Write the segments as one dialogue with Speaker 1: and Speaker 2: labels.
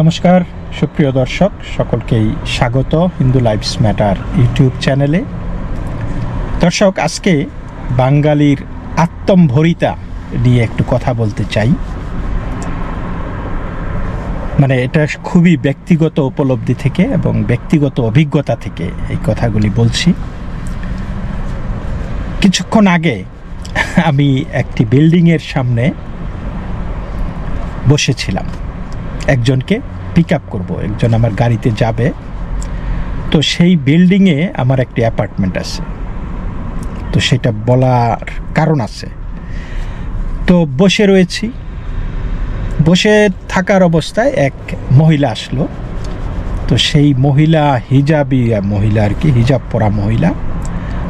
Speaker 1: নমস্কার, সুপ্রিয় দর্শক, সকলকেই স্বাগত হিন্দু লাইফস ম্যাটার ইউটিউব চ্যানেলে। দর্শক, আজকে বাঙালির আত্মম্ভরিতা নিয়ে একটু কথা বলতে চাই। মানে এটা খুবই ব্যক্তিগত উপলব্ধি থেকে এবং ব্যক্তিগত অভিজ্ঞতা থেকে এই কথাগুলি বলছি। কিছুক্ষণ আগে আমি একটি বিল্ডিংয়ের সামনে বসেছিলাম। একজনকে পিক আপ করব, একজন আমার গাড়িতে যাবে। তো সেই বিল্ডিংয়ে আমার একটি অ্যাপার্টমেন্ট আছে। তো সেটা বলার কারণ আছে। তো বসে রয়েছি। বসে থাকার অবস্থায় এক মহিলা আসলো। তো সেই মহিলা হিজাবি মহিলা আর কি, হিজাব পরা মহিলা।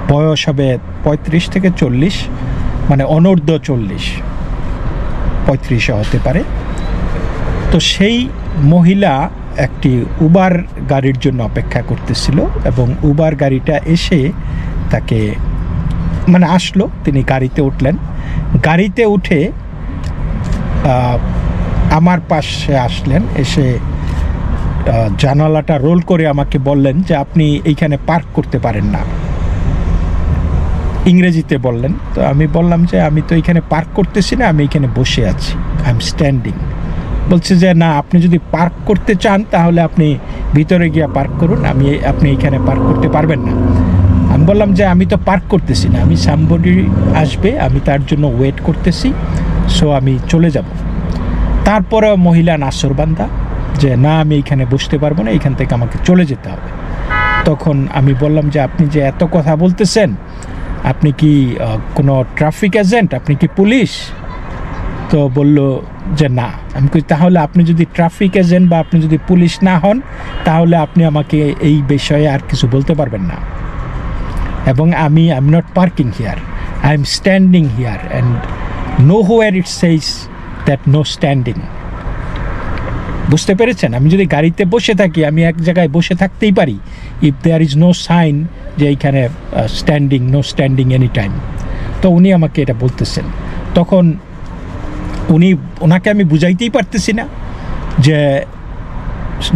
Speaker 1: বয়স হবে পঁয়ত্রিশ থেকে চল্লিশ মানে অনূর্ধ্ব চল্লিশ। পঁয়ত্রিশে হতে পারে। তো সেই মহিলা একটি উবার গাড়ির জন্য অপেক্ষা করতেছিল এবং উবার গাড়িটা এসে তাকে মানে আসলো, তিনি গাড়িতে উঠলেন। গাড়িতে উঠে আমার পাশে আসলেন, এসে জানালাটা রোল করে আমাকে বললেন যে আপনি এইখানে পার্ক করতে পারেন না। ইংরেজিতে বললেন। তো আমি বললাম যে আমি তো এখানে পার্ক করতেছি না, আমি এখানে বসে আছি। I am standing. বলছে যে, না, আপনি যদি পার্ক করতে চান, তাহলে আপনি ভিতরে গিয়ে পার্ক করুন। আমি, আপনি এখানে পার্ক করতে পারবেন না। আমি বললাম যে, আমি তো পার্ক করতেছি না। আমি সামবডি আসবে, আমি তার জন্য ওয়েট করতেছি, সো আমি চলে যাব। তারপরে মহিলা নাসরবান্দা যে, না, আমি এখানে বসতে পারব না, এখান থেকে আমাকে চলে যেতে হবে। তখন আমি বললাম যে, আপনি যে এত কথা বলতেছেন, আপনি কি কোনো ট্রাফিক এজেন্ট? আপনি কি পুলিশ? তো বলল যে না। আমি কই, তাহলে আপনি যদি ট্রাফিক এজেন্ট বা আপনি যদি পুলিশ না হন, তাহলে আপনি আমাকে এই বিষয়ে আর কিছু বলতে পারবেন না। এবং আমি I am not parking here I am standing here and nowhere it says that no standing বুঝতে পেরেছেন? আমি যদি গাড়িতে বসে থাকি, আমি এক জায়গায় বসে থাকতেই পারি if there is no sign যে এইখানে standing no standing any time তো উনি আমাকে এটা বলতেছেন। তখন উনি, ওনাকে আমি বুঝাইতেই পারতেছি না যে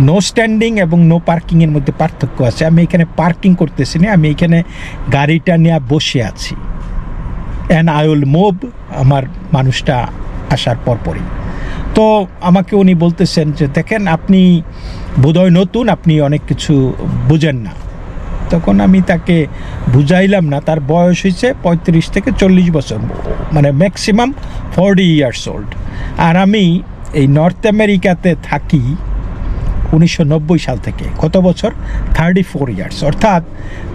Speaker 1: নো স্ট্যান্ডিং এবং নো পার্কিংয়ের মধ্যে পার্থক্য আছে। আমি এখানে পার্কিং করতেছি না, আমি এখানে গাড়িটা নিয়ে বসে আছি। অ্যান্ড আই উইল মুভ আমার মানুষটা আসার পরপরই। তো আমাকে উনি বলতেছেন যে, দেখেন, আপনি বোধহয় নতুন, আপনি অনেক কিছু বুঝেন না। তখন আমি তাকে বুঝাইলাম না, তার বয়স হয়েছে পঁয়ত্রিশ থেকে চল্লিশ বছর মানে ম্যাক্সিমাম ফর্টি ইয়ার্স ওল্ড আর আমি এই নর্থ আমেরিকাতে থাকি উনিশশো নব্বই সাল থেকে, কত বছর? থার্টি ফোর ইয়ার্স অর্থাৎ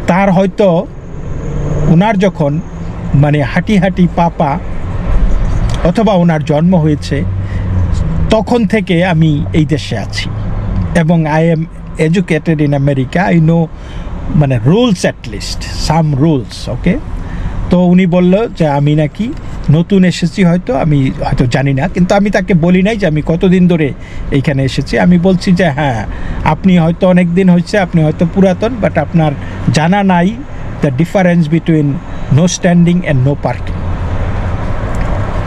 Speaker 1: তার হয়তো ওনার যখন মানে হাঁটি হাঁটি পাপা অথবা ওনার জন্ম হয়েছে, তখন থেকে আমি এই দেশে আছি। এবং I am educated in America I know মানে rules at least some rules okay তো উনি বলল যে আমি নাকি নতুন এসেছি, হয়তো আমি হয়তো জানি না, কিন্তু আমি তাকে বলি নাই যে আমি কতদিন ধরে এইখানে এসেছি। আমি বলছি যে হ্যাঁ আপনি হয়তো অনেক দিন হয়েছে, আপনি হয়তো পুরাতন বাট আপনার জানা নাই the difference between no standing and no parking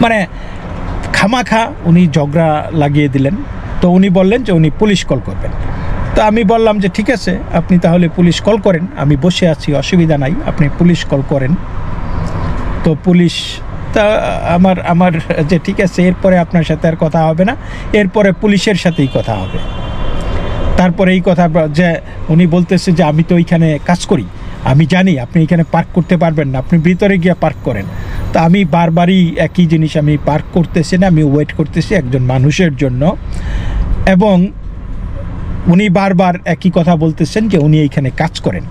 Speaker 1: মানে খামাখা উনি ঝগড়া লাগিয়ে দিলেন। তো উনি বললেন যে উনি পুলিশ কল করবেন। তো আমি বললাম যে, ঠিক আছে, আপনি তাহলে পুলিশ কল করেন। আমি বসে আছি, অসুবিধা নাই, আপনি পুলিশ কল করেন। তো পুলিশ, তা আমার আমার যে, ঠিক আছে, এরপরে আপনার সাথে আর কথা হবে না, এরপরে পুলিশের সাথেই কথা হবে। তারপরে এই কথা যে, উনি বলতেছে যে, আমি তো এইখানে কাজ করি, আমি জানি, আপনি এখানে পার্ক করতে পারবেন না, আপনি ভিতরে গিয়ে পার্ক করেন। তো আমি বারবারই একই জিনিস আমি পার্ক করতেছি না, আমি ওয়েট করতেছি একজন মানুষের জন্য। এবং উনি বারবার একই কথা বলতেছেন যে উনি এইখানে কাজ করেন।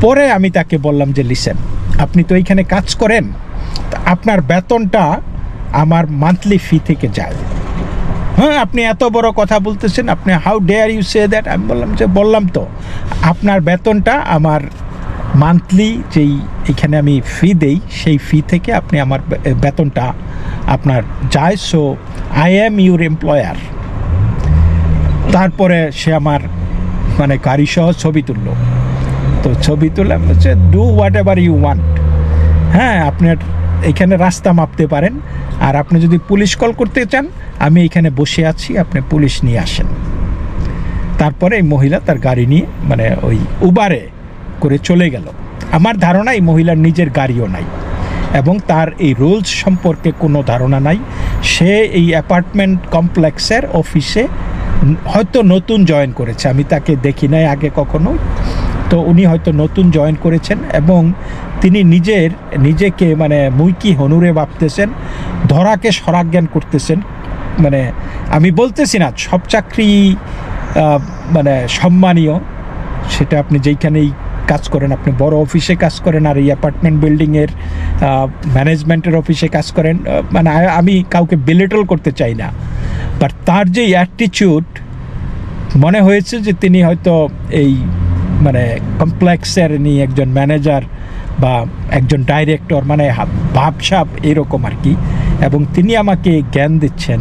Speaker 1: পরে আমি তাকে বললাম যে, লিসেন, আপনি তো এইখানে কাজ করেন আপনার বেতনটা আমার মান্থলি ফি থেকে যায়। হ্যাঁ আপনি এত বড় কথা বলতেছেন, আপনি how dare you say that? আমি বললাম যে, বললাম তো, আপনার বেতনটা আমার মান্থলি যেই এখানে আমি ফি দেই, সেই ফি থেকে আপনি আমার বেতনটা আপনার যায়। So I am your employer তারপরে সে আমার মানে গাড়ি সহ ছবি তুললো। তো ছবি তুললাম হচ্ছে do whatever you want হ্যাঁ আপনার এখানে রাস্তা মাপতে পারেন, আর আপনি যদি পুলিশ কল করতে চান, আমি এখানে বসে আছি, আপনি পুলিশ নিয়ে আসেন। তারপরে এই মহিলা তার গাড়ি নিয়ে মানে ওই উবারে করে চলে গেল। আমার ধারণা এই মহিলার নিজের গাড়িও নাই, এবং তার এই রুলস সম্পর্কে কোনো ধারণা নাই। সে এই অ্যাপার্টমেন্ট কমপ্লেক্সের অফিসে হয়তো নতুন জয়েন করেছে, আমি তাকে দেখি নাই আগে কখনো তো উনি হয়তো নতুন জয়েন করেছেন এবং তিনি নিজের, নিজেকে মানে মুইকি হনুরে ভাবতেছেন, ধরাকে সরাজ্ঞান করতেছেন। মানে আমি বলতেছি না, সব চাকরি মানে সম্মানীয়, সেটা আপনি যেইখানেই কাজ করেন, আপনি বড় অফিসে কাজ করেন আর এই অ্যাপার্টমেন্ট বিল্ডিংয়ের ম্যানেজমেন্টের অফিসে কাজ করেন মানে আমি কাউকে বিলেটল করতে চাই না। বাট তার যে অ্যাটিচিউড মনে হয়েছে যে তিনি হয়তো এই মানে কমপ্লেক্সের নিয়ে একজন ম্যানেজার বা একজন ডাইরেক্টর মানে ভাবসাব এরকম আর কি। এবং তিনি আমাকে জ্ঞান দিচ্ছেন।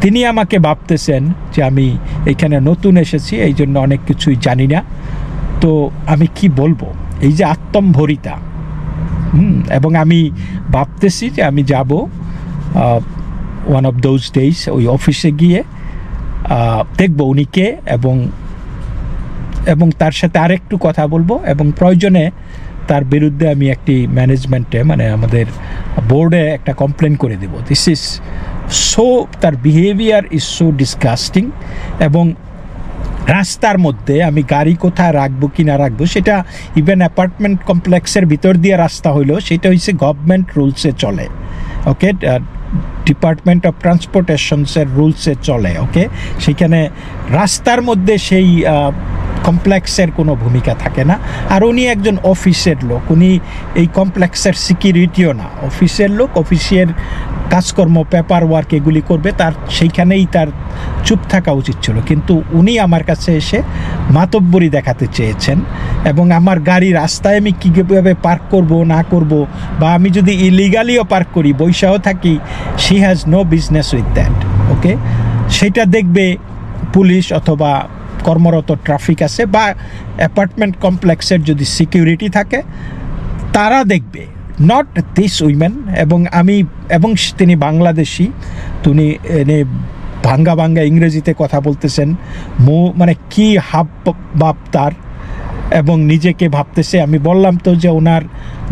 Speaker 1: তিনি আমাকে ভাবতেছেন যে আমি এখানে নতুন এসেছি এই জন্য অনেক কিছুই জানি না। তো আমি কি বলব? এই যে আত্মম্ভরিতা। হুম, এবং আমি ভাবতেছি যে আমি যাব ওয়ান অফ দোজ ডেইস ওই অফিসে গিয়ে দেখব উনিকে এবং এবং তার সাথে আরেকটু কথা বলব এবং প্রয়োজনে তার বিরুদ্ধে আমি একটি ম্যানেজমেন্টে মানে আমাদের বোর্ডে একটা কমপ্লেন করে দেবো। দিস ইজ সো তার বিহেভিয়ার ইজ সো ডিসকাস্টিং এবং রাস্তার মধ্যে আমি গাড়ি কোথায় রাখব, কি না রাখব, সেটা ইভেন অ্যাপার্টমেন্ট কমপ্লেক্সের ভিতর দিয়ে রাস্তা হইল সেটা হচ্ছে গভর্নমেন্ট রুলসে চলে। ওকে ডিপার্টমেন্ট অফ ট্রান্সপোর্টেশনসের রুলসে চলে ওকে সেখানে রাস্তার মধ্যে সেই কমপ্লেক্সের কোনো ভূমিকা থাকে না। আর উনি একজন অফিসের লোক, উনি এই কমপ্লেক্সের সিকিউরিটিও না। অফিসের লোক অফিসের কাজকর্ম পেপার ওয়ার্ক এগুলি করবে, তার সেইখানেই তার চুপ থাকা উচিত ছিল। কিন্তু উনি আমার কাছে এসে মাতব্বরি দেখাতে চেয়েছেন এবং আমার গাড়ি রাস্তায় আমি কীভাবে পার্ক করব, না করব বা আমি যদি ইলিগালিও পার্ক করি বৈশাও থাকি she has no business with that okay সেটা দেখবে পুলিশ অথবা কর্মরত ট্রাফিক আছে বা অ্যাপার্টমেন্ট কমপ্লেক্সের যদি সিকিউরিটি থাকে, তারা দেখবে। নট দিস উইমেন এবং আমি, এবং তিনি বাংলাদেশি, তিনি এনে ভাঙ্গা ভাঙ্গা ইংরেজিতে কথা বলতেছেন, মো মানে কি হাব বাপ তার, এবং নিজেকে ভাবতেছে, আমি বললাম তো যে ওনার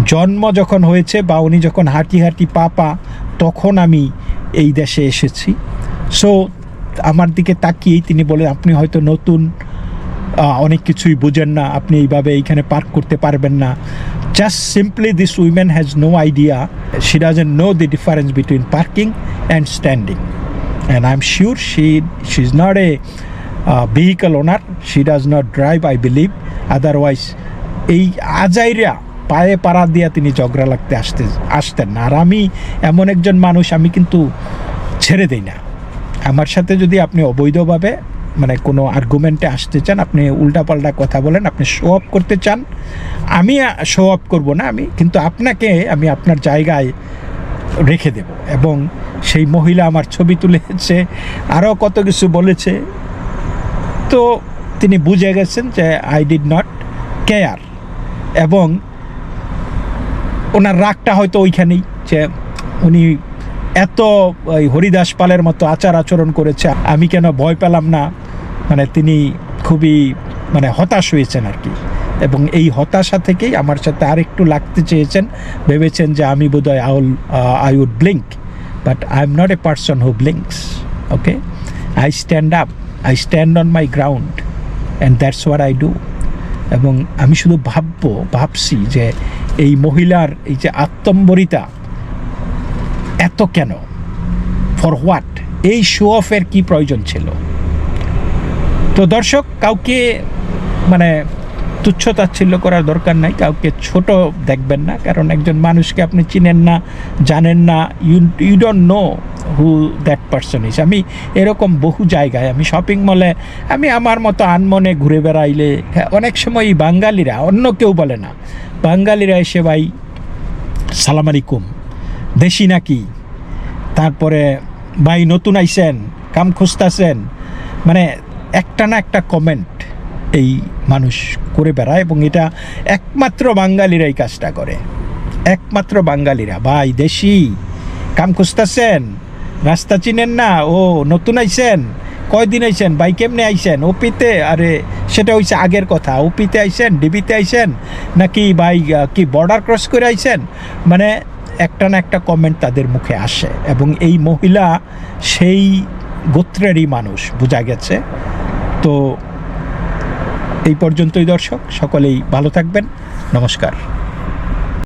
Speaker 1: জন্ম যখন হয়েছে বা উনি যখন হাঁটি হাঁটি পা পা তখন আমি এই দেশে এসেছি। সো আমার দিকে তাকিয়েই তিনি বলেন, আপনি হয়তো নতুন অনেক কিছুই বোঝেন না, আপনি এইভাবে এইখানে পার্ক করতে পারবেন না। Just simply this women has no idea she doesn't know the difference between parking and standing and I am sure she she is not a vehicle owner she does not drive I believe otherwise এই আজাইরা পায়ে পাড়া দিয়া তিনি ঝগড়া লাগতে আসতে, আসতেন না। আর আমি এমন একজন মানুষ, আমি কিন্তু ছেড়ে দিই না। আমার সাথে যদি আপনি অবৈধভাবে মানে কোনো আর্গুমেন্টে আসতে চান, আপনি উল্টাপাল্টা কথা বলেন, আপনি শো অফ করতে চান, আমি শো অফ করব না আমি, কিন্তু আপনাকে আমি আপনার জায়গায় রেখে দেব। এবং সেই মহিলা আমার ছবি তুলেছে, আরও কত কিছু বলেছে। তো তিনি বুঝে গেছেন যে আই ডিড নট কেয়ার এবং ওনার রাগটা হয়তো ওইখানেই যে উনি এত ওই হরিদাস পালের মতো আচার আচরণ করেছে, আমি কেন ভয় পেলাম না? মানে তিনি খুবই মানে হতাশ হয়েছেন আর কি। এবং এই হতাশা থেকেই আমার সাথে আরেকটু লাগতে চেয়েছেন। ভেবেছেন যে আমি বোধহয় I'll I would blink but I am not a person who blinks okay I stand up I stand on my ground and that's what I do এবং আমি শুধু ভাববো, ভাবছি যে এই মহিলার এই যে আত্মম্বরিতা এত কেন? ফর হোয়াট এই শো অফের কী প্রয়োজন ছিল? তো দর্শক, কাউকে মানে তুচ্ছ তাচ্ছিল্য করার দরকার নাই, কাউকে ছোট দেখবেন না, কারণ একজন মানুষকে আপনি চিনেন না, জানেন না you you don't know who that person is আমি এরকম বহু জায়গায়, আমি শপিং মলে আমি আমার মতো আনমনে ঘুরে বেড়াইলে, অনেক সময় বাঙালিরা, অন্য কেউ বলে না, বাঙালিরা এসে ভাই, সালাম আলাইকুম, দেশি নাকি? তারপরে, ভাই, নতুন আইছেন, কাম খুঁজতেছেন। মানে একটা না একটা কমেন্ট এই মানুষ করে বেড়ায় এবং এটা একমাত্র বাঙালিরা এই কাজটা করে। একমাত্র বাঙালিরা। ভাই, দেশি, কাম খুঁজতেছেন, রাস্তা চিনেন না, ও নতুন আইছেন, কয়দিন আইছেন, ভাই কেমনে আইছেন, ওপিতে, আরে সেটা হইছে আগের কথা, ওপিতে আইছেন, ডিবিতে আইছেন, নাকি ভাই কি বর্ডার ক্রস করে আইছেন? মানে একটা না একটা কমেন্ট তাদের মুখে আসে এবং এই মহিলা সেই গোত্রেরই মানুষ বোঝা গেছে। তো এই পর্যন্তই দর্শক সকলেই ভালো থাকবেন। নমস্কার।